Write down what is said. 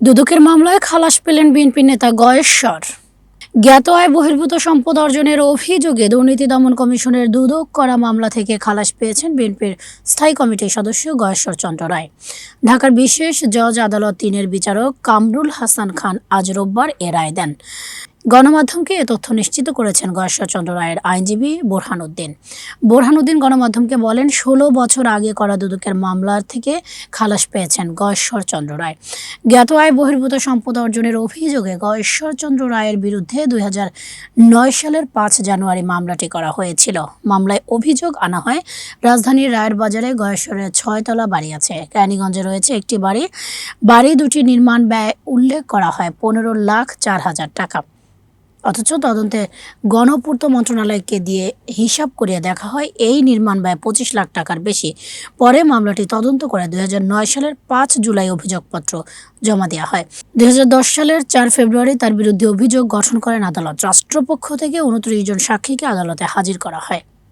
দুদকের মামলায় খালাস পেলেন বিএনপি নেতা গয়েশ্বর জ্ঞাত আয় বহির্ভূত সম্পদ অর্জনের অভিযোগে দুর্নীতি দমন কমিশনের দুদক করা মামলা থেকে খালাস পেয়েছেন বিএনপির স্থায়ী কমিটির সদস্য গয়েশ্বর চন্দ্র রায়। ঢাকার বিশেষ জজ আদালত তিনের বিচারক কামরুল হাসান খান আজ রোববার এ রায় দেন। গণমাধ্যমকে এ তথ্য নিশ্চিত করেছেন গয়েশ্বরচন্দ্র রায়ের আইনজীবী বোরহানুদ্দিন বোরহানুদ্দিন গণমাধ্যমকে বলেন, ষোলো বছর আগে করা দুদকের মামলার থেকে খালাস পেয়েছেন গয়েশ্বরচন্দ্র রায়। জ্ঞাত আয় বহির্ভূত সম্পদ অর্জনের অভিযোগে গয়েশ্বরচন্দ্র রায়ের বিরুদ্ধে দুই নয় সালের পাঁচ জানুয়ারি মামলাটি করা হয়েছিল। মামলায় অভিযোগ আনা হয়, রাজধানীর রায়ের বাজারে গয়েশ্বরের ছয়তলা বাড়ি আছে। ক্যানিগঞ্জে রয়েছে একটি বাড়ি। বাড়ি দুটি নির্মাণ ব্যয় উল্লেখ করা হয় পনেরো লাখ চার হাজার টাকা। অথচ তদন্তে গণপূর্ত মন্ত্রণালয়কে দিয়ে হিসাব করিয়ে দেখা হয়, এই নির্মাণ ব্যয় পঁচিশ লাখ টাকার বেশি। পরে মামলাটি তদন্ত করে দুই হাজার নয় সালের পাঁচ জুলাই অভিযোগপত্র জমা দেওয়া হয়। দুই হাজার দশ সালের চার ফেব্রুয়ারি তার বিরুদ্ধে অভিযোগ গঠন করেন আদালত। রাষ্ট্রপক্ষ থেকে উনত্রিশ জন সাক্ষীকে আদালতে হাজির করা হয়।